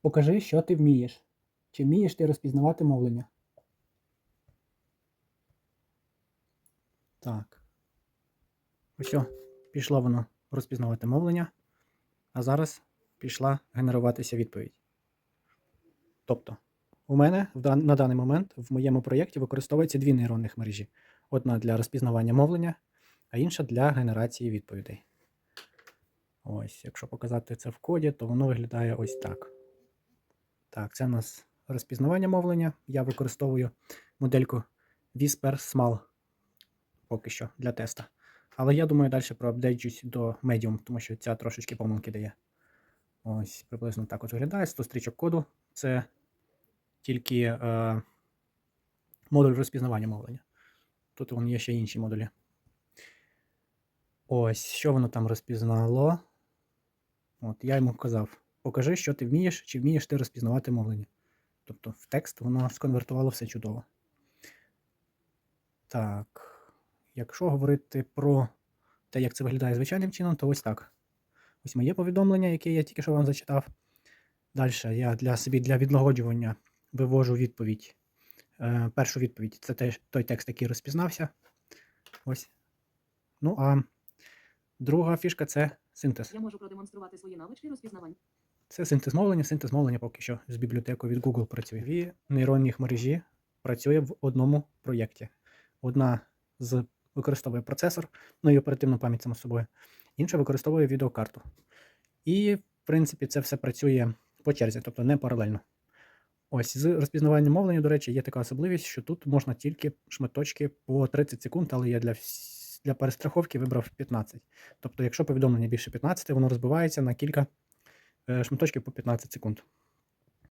Покажи, що ти вмієш. Чи вмієш ти розпізнавати мовлення? Так. Ось, пішло воно розпізнавати мовлення, а зараз пішла генеруватися відповідь. Тобто, у мене на даний момент в моєму проєкті використовується дві нейронних мережі: одна для розпізнавання мовлення, а інша для генерації відповідей. Ось, якщо показати це в коді, то воно виглядає ось так. Так, це у нас розпізнавання мовлення. Я використовую модельку Whisper Small поки що для теста. Але я думаю, далі проапдейджусь до Medium, тому що ця трошечки помилки дає. Ось, приблизно так от виглядає. 100 стрічок коду. Це тільки е, модуль розпізнавання мовлення. Тут вон є ще інші модулі. Ось, що воно там розпізнало. От, я йому казав: покажи, що ти вмієш, чи вмієш ти розпізнавати мовлення. Тобто в текст воно сконвертувало все чудово. Так. Якщо говорити про те, як це виглядає звичайним чином, то ось так. Ось моє повідомлення, яке я тільки що вам зачитав. Далі я для собі для відлагоджування вивожу відповідь. Е, першу відповідь це теж той текст, який розпізнався. Ось. Ну а друга фішка це синтез. Я можу продемонструвати свої навички розпізнавань. Це синтез мовлення. Синтез мовлення поки що з бібліотекою від Google працює. Дві нейронних мережі працює в одному проєкті. Одна з використовує процесор, ну і оперативну пам'ять само собою, інша використовує відеокарту. І, в принципі, це все працює по черзі, тобто не паралельно. Ось з розпізнаванням мовлення, до речі, є така особливість, що тут можна тільки шматочки по 30 секунд, але я для, для перестраховки вибрав 15. Тобто, якщо повідомлення більше 15, воно розбивається на кілька е, шматочків по 15 секунд.